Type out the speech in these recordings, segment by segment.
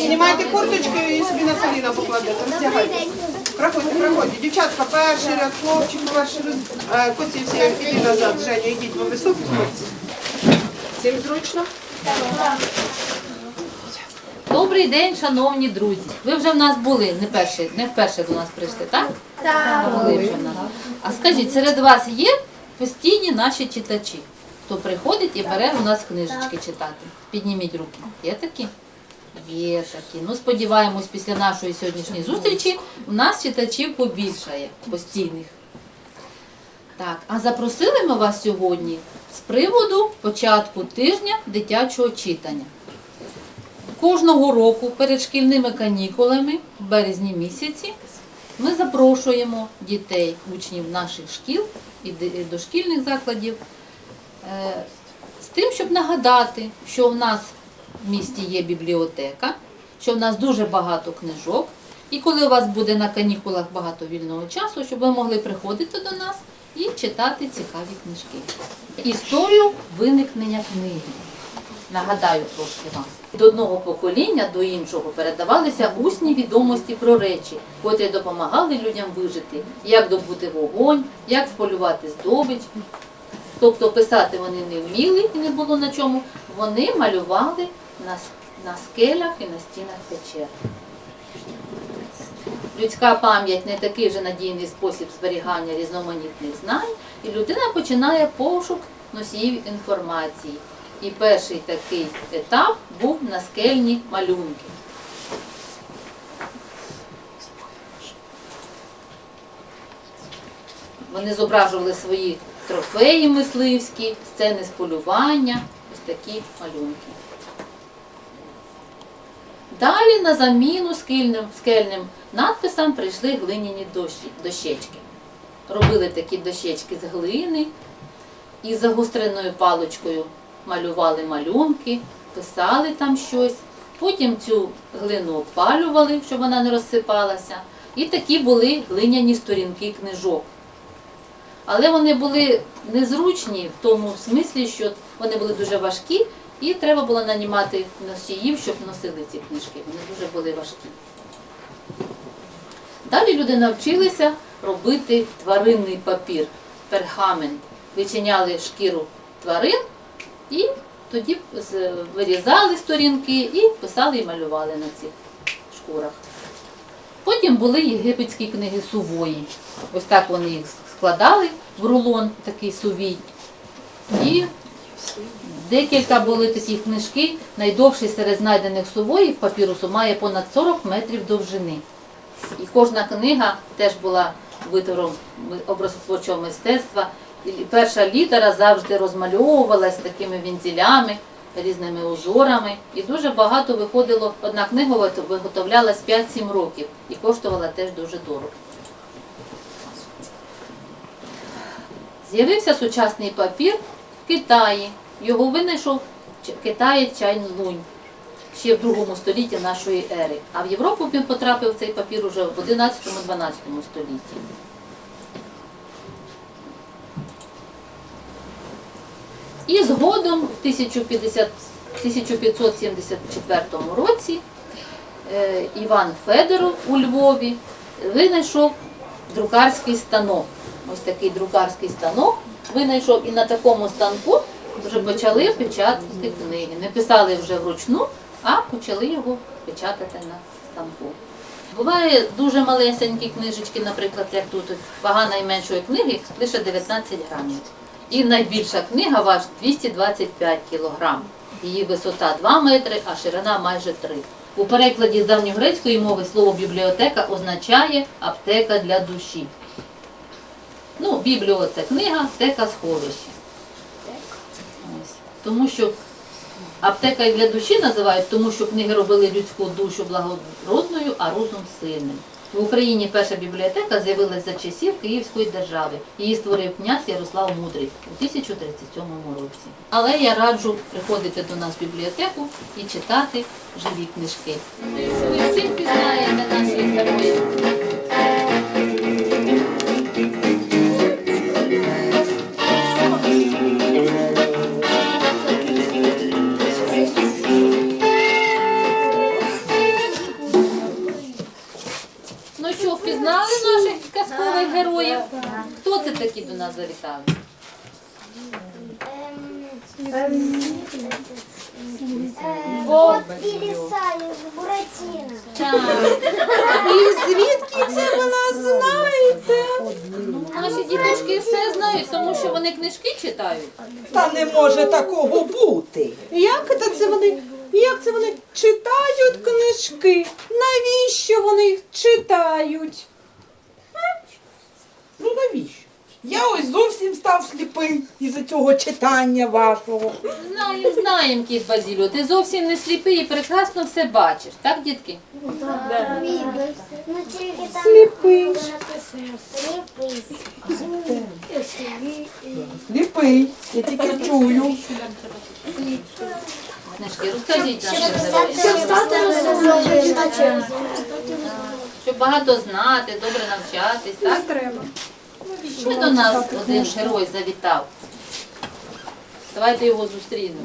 Знімайте курточки і собі на коліна покладете. Роздягайте. Проходьте, проходьте. Дівчатка, перший ряд, хлопчик, перший ряд. Е, Коці всі, іди назад, Женя, йдіть, ви високі хлопці. Всім зручно? Добрий день, шановні друзі. Ви вже в нас були, не перші, не вперше до нас прийшли, так? Так. Були вже в нас. А скажіть, серед вас є постійні наші читачі, хто приходить і бере у нас книжечки читати? Підніміть руки. Є такі? Є такі. Ну, сподіваємось, після нашої сьогоднішньої зустрічі у нас читачів побільшає постійних. Так, а запросили ми вас сьогодні з приводу початку тижня дитячого читання. Кожного року перед шкільними канікулами в березні місяці ми запрошуємо дітей, учнів наших шкіл і дошкільних закладів е, з тим, щоб нагадати, що в нас в місті є бібліотека, що в нас дуже багато книжок. І коли у вас буде на канікулах багато вільного часу, щоб ви могли приходити до нас і читати цікаві книжки. Історію виникнення книги. Нагадаю трошки вам. Від одного покоління до іншого передавалися усні відомості про речі, котрі допомагали людям вижити, як добути вогонь, як вполювати здобич. Тобто писати вони не вміли і не було на чому. Вони малювали на, на скелях і на стінах печер. Людська пам'ять не такий вже надійний спосіб зберігання різноманітних знань, і людина починає пошук носіїв інформації. І перший такий етап був наскельні малюнки. Вони зображували свої трофеї мисливські, сцени з полювання, ось такі малюнки. Далі на заміну скельним, скельним надписам прийшли глиняні дощі, дощечки. Робили такі дощечки з глини і загостреною паличкою малювали малюнки, писали там щось. Потім цю глину опалювали, щоб вона не розсипалася. І такі були глиняні сторінки книжок. Але вони були незручні в тому смислі, що вони були дуже важкі, і треба було нанімати носіїв, щоб носили ці книжки. Вони дуже були важкі. Далі люди навчилися робити тваринний папір, пергамент. Вичиняли шкіру тварин і тоді вирізали сторінки і писали і малювали на цих шкурах. Потім були єгипетські книги сувої. Ось так вони їх складали в рулон, такий сувій. І декілька були такі книжки. Найдовший серед знайдених сувоїв папірусу має понад 40 метрів довжини. І кожна книга теж була витвором образотворчого мистецтва. І перша літера завжди розмальовувалась такими вінзілями, різними узорами. І дуже багато виходило, одна книга виготовлялась 5-7 років і коштувала теж дуже дорого. З'явився сучасний папір в Китаї. Його винайшов китаєць Чайн Лунь ще в другому столітті нашої ери. А в Європу він потрапив цей папір уже в 11-12 столітті. І згодом в 1050 1574 році е, Іван Федоров у Львові винайшов друкарський станок. Ось такий друкарський станок винайшов і на такому станку вже почали печатати книги. Не писали вже вручну, а почали його печатати на станку. Буває дуже малесенькі книжечки, наприклад, як тут вага найменшої книги лише 19 грамів. І найбільша книга важить 225 кілограм. Її висота 2 метри, а ширина майже 3. У перекладі з давньогрецької мови слово бібліотека означає аптека для душі. Ну, бібліо це книга, аптека сховище. Тому що аптека і для душі називають, тому що книги робили людську душу благородною, а розум сильним. В Україні перша бібліотека з'явилася за часів Київської держави. Її створив князь Ярослав Мудрий у 1037 році. Але я раджу приходити до нас в бібліотеку і читати живі книжки. Ви всі пізнаєте наших героїв. Навіщо вони їх читають? Ну навіщо? Я ось зовсім став сліпим із-за цього читання вашого. Знаємо, знаємо, кіт Базілю. Ти зовсім не сліпий і прекрасно все бачиш, так, дітки? Ну, тільки там Сліпий. написано сліпий. Сліпий. Я тільки чую. Книжки, розкажіть нам, що це. щоб багато знати, добре навчатись, так? Треба. Що до нас один герой завітав? Давайте його зустрінемо.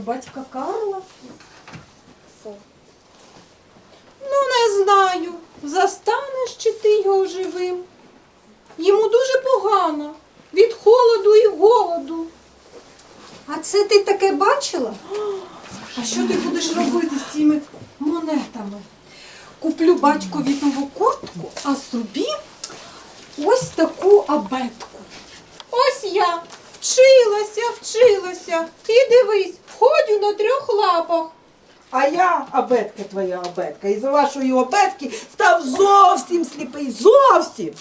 Додому батька Карла. Ну, не знаю. Застанеш чи ти його живим. Йому дуже погано. Від холоду і голоду. А це ти таке бачила? А що ти будеш робити з цими монетами? Куплю батькові нову куртку, а собі ось таку абетку. Ось я вчилася, вчилася. І дивись, входю на трьох лапах. А я, абетка твоя абетка, із вашої абетки став зовсім сліпий. Зовсім.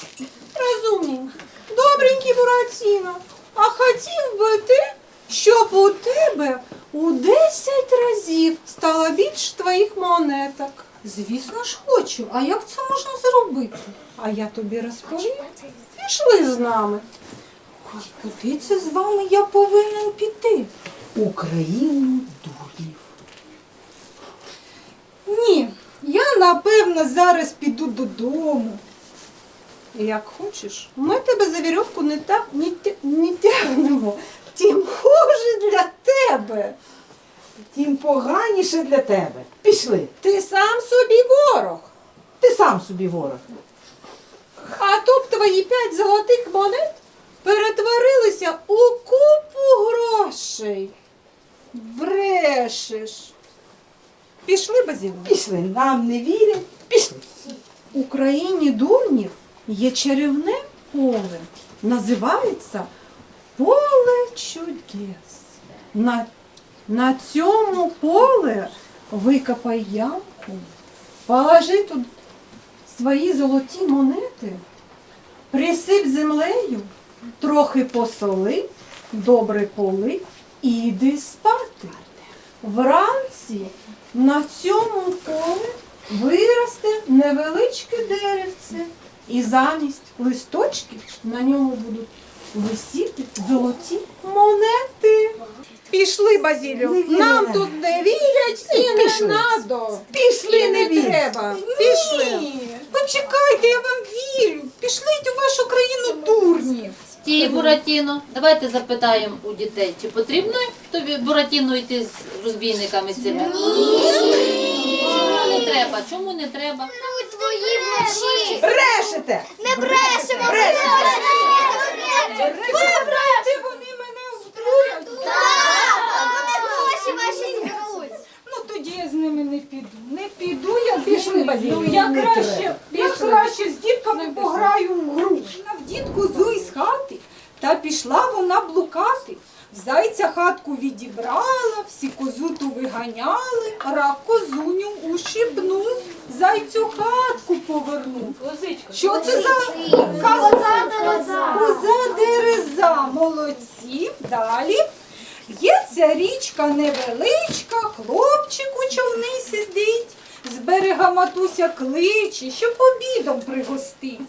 Розумненький, добренький Буратіно. А хотів би ти, щоб у тебе у десять разів стало більш твоїх монеток. Звісно ж хочу. А як це можна зробити? А я тобі розповім. Пішли з нами. Ой, Куди це з вами я повинен піти? Україну дурнів. Ні, я напевно зараз піду додому. Як хочеш, ми тебе за вірьовку не, так, не, не тягнемо. Тим хуже для тебе. Тим поганіше для тебе. Пішли. Ти сам собі ворог. Ти сам собі ворог. А б твої п'ять золотих монет перетворилися у купу грошей. Брешеш. Пішли, Базіло. Пішли. Нам не вірять. Пішли. У країні дурнів є чарівне поле. Називається поле чудес. На, на цьому поле викопай ямку, положи тут свої золоті монети, присип землею, трохи посоли, добре поли і йди спати. Вранці на цьому полі виросте невеличке деревце, і замість листочків на ньому будуть висіти золоті монети. Пішли, Базілю. Нам тут не вірять і не надо. Пішли, не треба. Пішли. Почекайте, я вам вірю. Пішліть у вашу країну дурнів. Стій, Буратіно. Давайте запитаємо у дітей, чи потрібно тобі Буратіно йти з розбійниками цими? Ні. Чому не треба? Чому не треба? Ну, твої вночі. Брешете! Не брешемо, Вибрайте, вони мене втруять. Вони гроші ваші зберуть. Ну тоді я з ними не піду. Не піду, я Пішли, Ну я не краще, я краще з дітками пограю в гру. В дітку зу пішла вона блукати. Зайця хатку відібрала, всі козуту виганяли, рак козуню ущипнув, зайцю хатку повернув. Що це за Коза дереза. Коза дереза, молодці. Далі. Є ця річка невеличка, хлопчик у човни сидить, з берега матуся кличе, щоб обідом пригостить.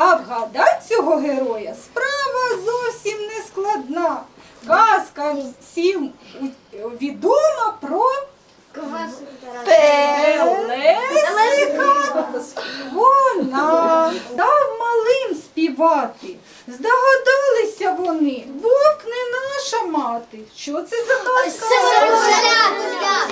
А вгадать цього героя справа зовсім не складна. Казка всім відома про Телесика. Вона дав малим співати. Здогадалися вони, вовк не наша мати. Що це за казка?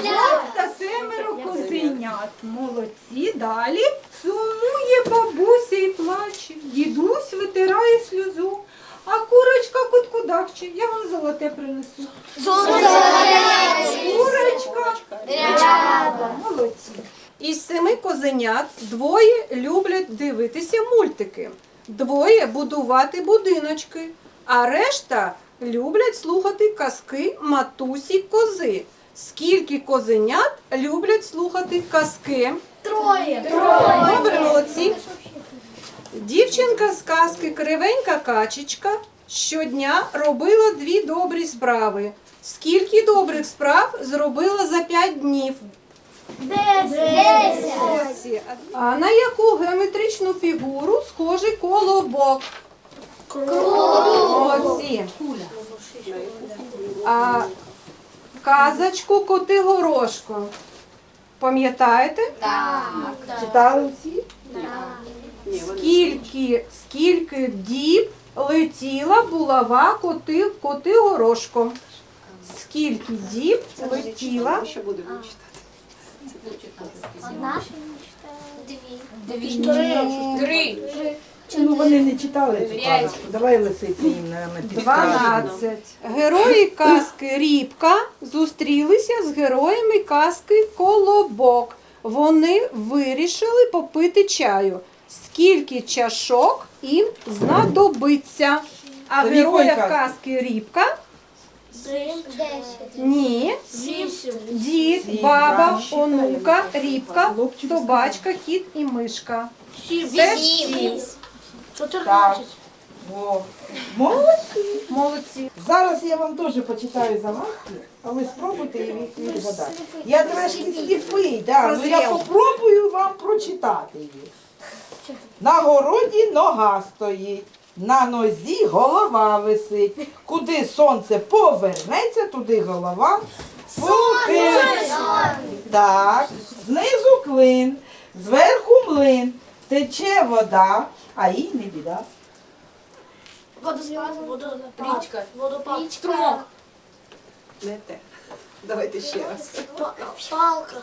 Вовк та семеро козенят. Молодці. Далі сумує бабуся і плаче. Дідусь витирає сльозу. А курочка куткудахче. Я вам золоте принесу. Курочка. Молодці. Із семи козенят двоє люблять дивитися мультики, двоє будувати будиночки, а решта люблять слухати казки матусі кози. Скільки козенят люблять слухати казки? Троє. Добре, молодці. Дівчинка з казки Кривенька качечка щодня робила дві добрі справи. Скільки добрих справ зробила за п'ять днів? Десять. Молодці. А на яку геометричну фігуру схожий колобок? Молодці. А казочку коти горошко. Пам'ятаєте? Так. Читали всі? Скільки, скільки діб летіла булава коти, коти горошко? Скільки діб летіла? Ще будемо читати. Дві. Ну вони не читали цю казочку. Давай лисиці їм на підкажемо. Герої казки Рібка зустрілися з героями казки Колобок. Вони вирішили попити чаю. Скільки чашок їм знадобиться? А в героях казки. Рібка ні. Дід, баба, онука, рібка, собачка, хід і мишка. Це всі. 14. Во. Молодці. Молодці. Зараз я вам теж почитаю загадки, а ви спробуйте їх ну, відгадати. Я трошки сліпий, да, але я спробую вам прочитати її. На городі нога стоїть, на нозі голова висить. Куди сонце повернеться, туди голова. Поки. Так, знизу клин, зверху млин тече вода, а їй не біда. Водоспад. Річка. Водопад. Струмок. Не те. Давайте ще раз. Палка.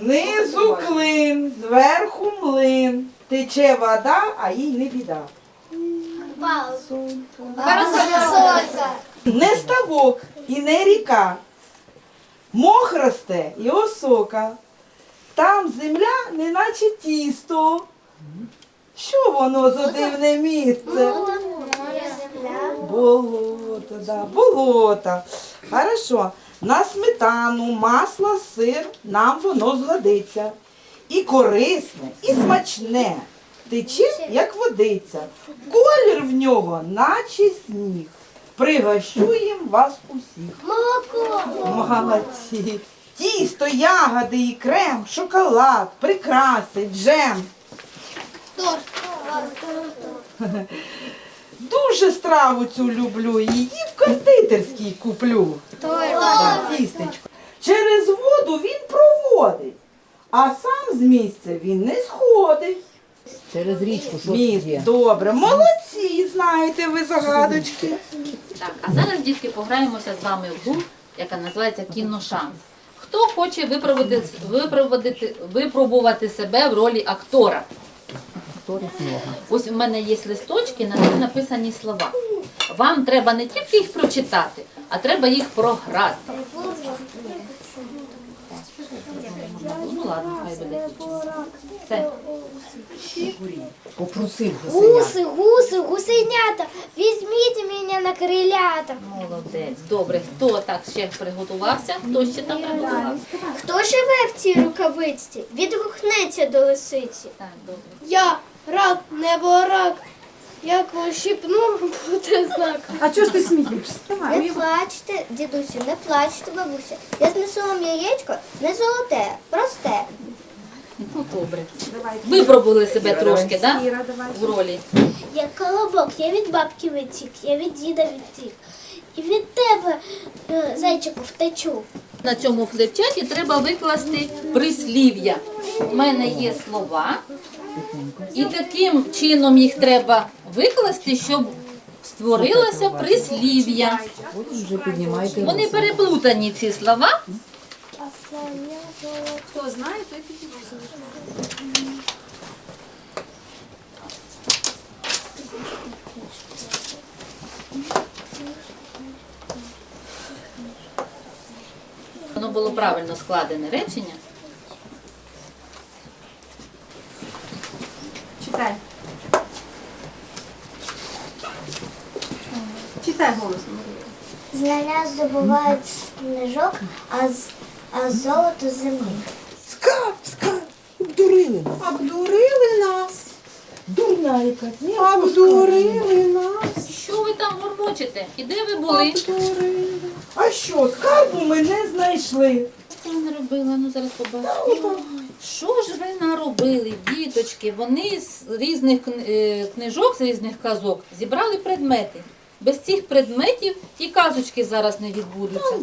Знизу клин, зверху млин, тече вода, а їй не біда. Парасолька. Не ставок і не ріка, мох росте і осока. Там земля, неначе тісто. Що воно за дивне місце? Болото, да, болото. Хорошо. На сметану, масло, сир нам воно згодиться. І корисне, і смачне. Тече, як водиця. Колір в нього, наче сніг. Пригощуєм вас усіх. Молоко. Молодці. Тісто, ягоди і крем, шоколад, прикраси, джем. Торт. Дуже страву цю люблю. Її в кондитерській куплю. Так, тістечко. Через воду він проводить, а сам з місця він не сходить. Через річку що Міст, є? добре, молодці, знаєте ви загадочки. Так, а зараз, дітки, пограємося з вами в гру, яка називається Кіношанс. Хто хоче випробувати, випробувати, випробувати себе в ролі актора? Ось у мене є листочки, на них написані слова. Вам треба не тільки їх прочитати, а треба їх програти. Ну ладно, хай буде. Все. Попросив гусеня. Гуси, гуси, гусенята, візьміть мене на крилята. Молодець. Добре, хто так ще приготувався? Хто ще там приготувався? Хто живе в цій рукавичці? Відгукнеться до лисиці. Так, добре. Я рак, небо рак. Як щипну, буде знак. А чого ж ти смієшся? Не плачте, дідусю, не плачте, бабуся. Я знесу вам яєчко не золоте, просте. Ну добре. Випробували себе трошки, так? Да? В ролі. Я колобок, я від бабки витік, я від діда відтік. І від тебе, е, зайчику, втечу. На цьому флипчаті треба викласти прислів'я. У мене є слова, і таким чином їх треба викласти, щоб створилося прислів'я. Вони переплутані ці слова. Хто знає, той підійде. Воно було правильно складене речення. Читай. Читай голосно. Знання здобувають з книжок, а, з, золото з землі. Скарб, скарб, обдурили нас. Обдурили нас. Дурна якась, ні, Обдурили нас. Що ви там мормочите? І де ви були? А що, скарбу ми не знайшли. Що ви наробили? Ну зараз побачимо. Що ж ви наробили, діточки? Вони з різних кни- е, книжок, з різних казок зібрали предмети. Без цих предметів і казочки зараз не відбудуться.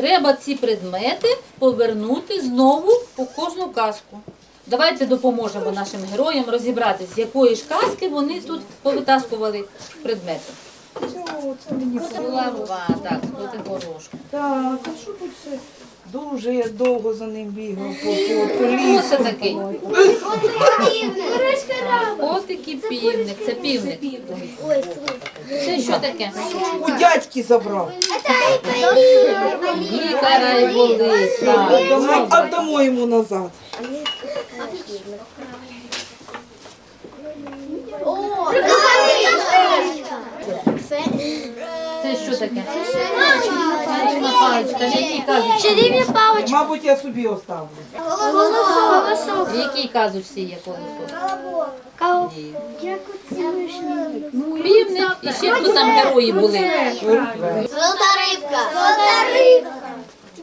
Треба ці предмети повернути знову у кожну казку. Давайте допоможемо нашим героям розібратися, з якої ж казки вони тут повитаскували предмети. Чого, це мені Булава, так, горошку. Так, а що тут все? Дуже я довго за ним бігав по, по, по Хто лісу. це такий? Півник. Це півник. Ой, Це що таке? У дядьки забрав. Лікара і були. Так. Йому назад. Це що таке? Чарівна паличка. Якій казочці? Чарівна паличка. Мабуть, я собі оставлю. Голосок. В якій казочці є колесо? Ні. Як оці вишні. Півник і ще хто там герої були. Золота рибка. Золота рибка.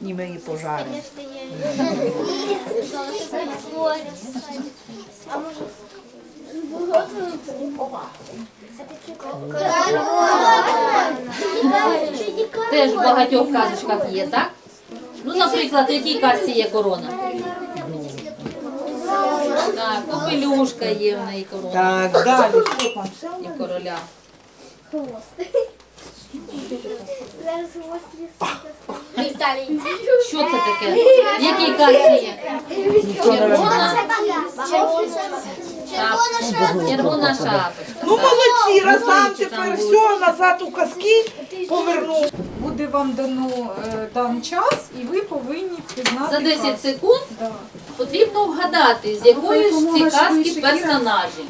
І ми її пожаримо. А може... Теж в багатьох казочках є, так? Ну, наприклад, в якій казці є корона? Так, попелюшка є в неї корона Так, далі. І короля. Зараз Що це таке? В якій казці є? Червона. Червона шапочка. Ну молодці, раз нам Молодці, там тепер все назад у казки повернув. Буде вам дано е, дан час, і ви повинні впізнати За 10 казку. секунд Да. потрібно вгадати, з якої ж ці казки персонажі.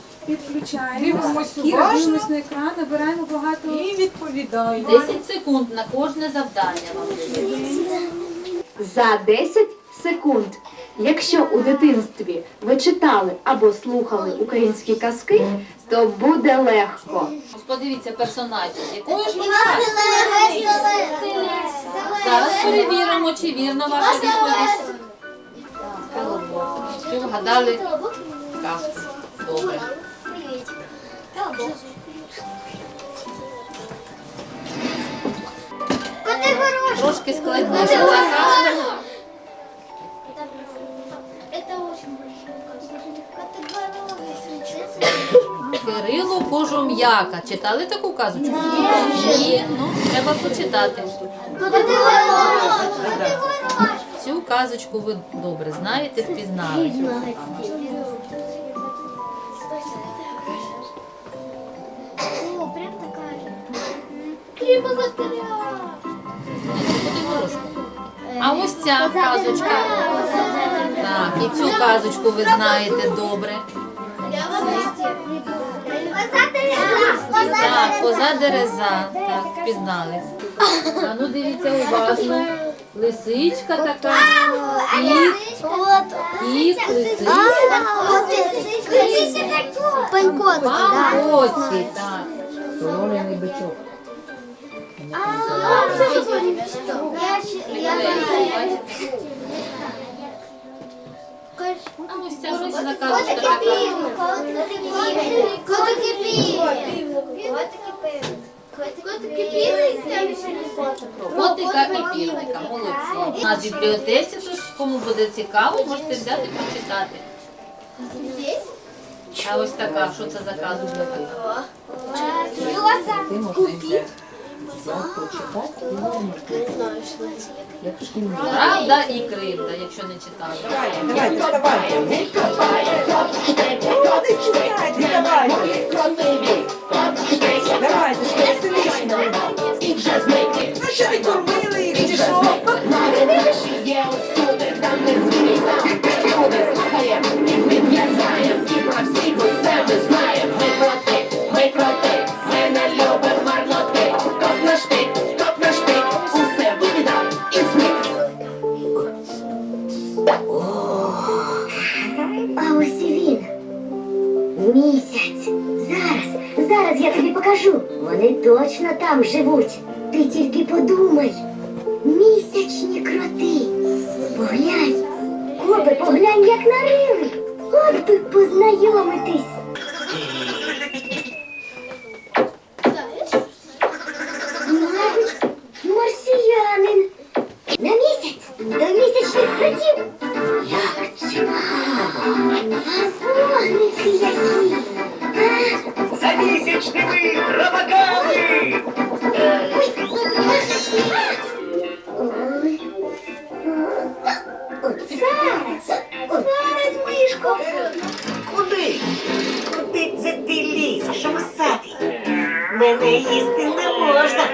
Дивимось уважно на екран, набираємо багато і відповідаємо. 10 секунд на кожне завдання вам. За 10 секунд. Якщо у дитинстві ви читали або слухали українські казки, то буде легко. Подивіться персонажі, з якої ж казки. Зараз перевіримо, чи вірно ваша відповідь. Всі вгадали казку. Добре. Коти горошки. Трошки складніше. Это очень большой Кирило Кожум'яка. Читали таку казочку? Ні. Ну, треба почитати. Цю казочку ви добре знаєте, впізнали. О, прям. Три богатыря. А ось ця казочка. Так, і цю казочку ви знаєте добре. Так, коза дереза. Так, впізнали. А ну дивіться уважно. Лисичка така. Кіт, кіт, лисичка. Павоці, так. Солом'яний бичок. Така? Котики півник. Котики. Котика і півника, молодці. У нас в бібліотеці, тож кому буде цікаво, можете взяти прочитати. А ось така, що це за казочка така? Ти можна взяти, і. Правда і кривда, якщо не читали. Давайте, давайте, вставайте. Не стісняйтесь, давайте. Давайте, що веселіше. Ну що не кормили їх, чи що? А там живуть. Ти тільки подумай. Місячні кроти. Поглянь. Копи, поглянь, як нарили. От би познайомитись. Мабуть, марсіянин. На місяць до місячних кротів. Як цікаво. А вогники які. За місячними робоками! Мене їсти не можна.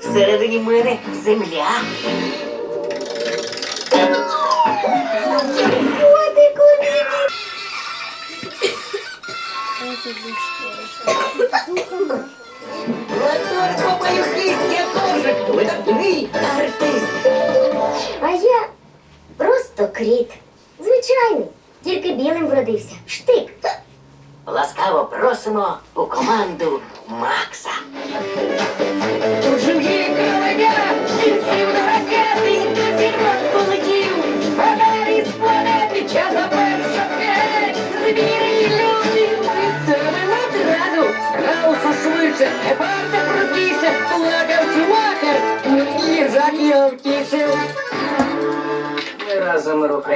Всередині мене земля. Котику, мій. Отож, попаю хист, я теж видатний артист. А я просто кріт. Звичайний. Тільки білим вродився. Штик. Ласкаво просимо у команду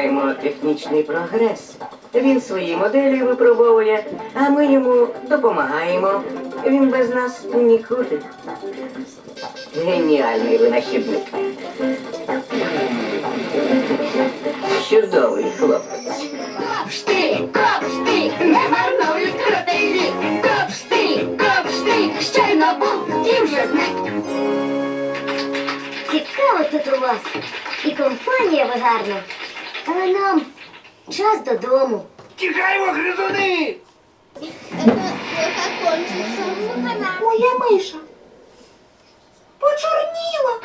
разом технічний прогрес. Він свої моделі випробовує, а ми йому допомагаємо. Він без нас нікуди. Геніальний винахідник. Чудовий хлопець. Копшти, копшти, не марнують кротиві. Копшти, копшти, ще й набув і вже зник. Цікаво тут у вас. І компанія ви гарна. Але нам час додому. Тікаємо, гризуни! Моя миша. Почорніла.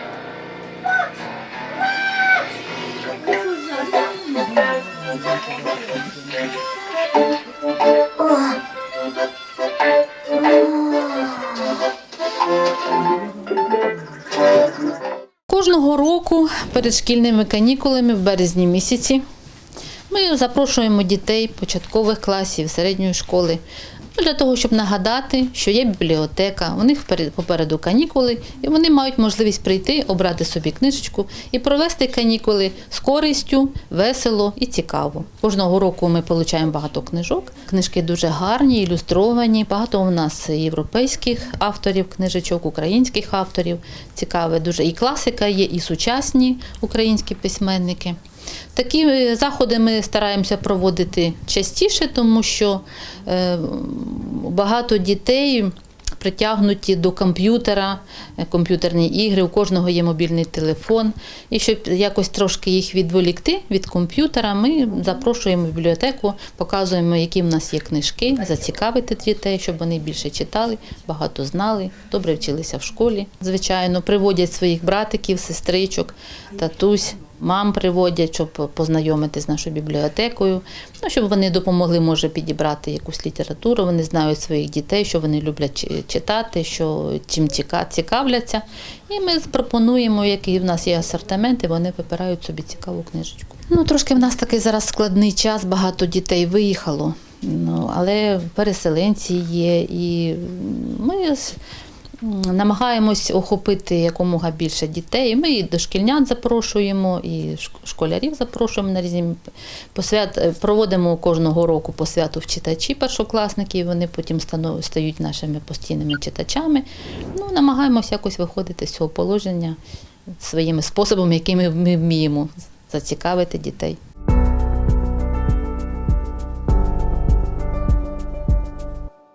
Кожного року перед шкільними канікулами в березні місяці ми запрошуємо дітей початкових класів, середньої школи. Для того, щоб нагадати, що є бібліотека, у них попереду канікули, і вони мають можливість прийти, обрати собі книжечку і провести канікули з користю, весело і цікаво. Кожного року ми отримуємо багато книжок. Книжки дуже гарні, ілюстровані. Багато у нас європейських авторів книжечок, українських авторів. Цікаве дуже. І класика є, і сучасні українські письменники. Такі е, заходи ми стараємося проводити частіше, тому що е, багато дітей притягнуті до комп'ютера, е, комп'ютерні ігри, у кожного є мобільний телефон. І щоб якось трошки їх відволікти від комп'ютера, ми запрошуємо в бібліотеку, показуємо, які в нас є книжки, зацікавити дітей, щоб вони більше читали, багато знали, добре вчилися в школі. Звичайно, приводять своїх братиків, сестричок, татусь, Мам приводять, щоб познайомити з нашою бібліотекою, ну, щоб вони допомогли, може, підібрати якусь літературу. Вони знають своїх дітей, що вони люблять читати, що чим цікавляться. І ми пропонуємо, який в нас є асортимент, і вони вибирають собі цікаву книжечку. Ну, трошки в нас такий зараз складний час, багато дітей виїхало. Ну, але переселенці є, і ми намагаємось охопити якомога більше дітей. Ми і дошкільнят запрошуємо, і шк- школярів запрошуємо на різні посвят. е, Проводимо кожного року по святу в читачі першокласники, вони потім стають нашими постійними читачами. Ну, намагаємось якось виходити з цього положення своїми способами, якими ми вміємо зацікавити дітей.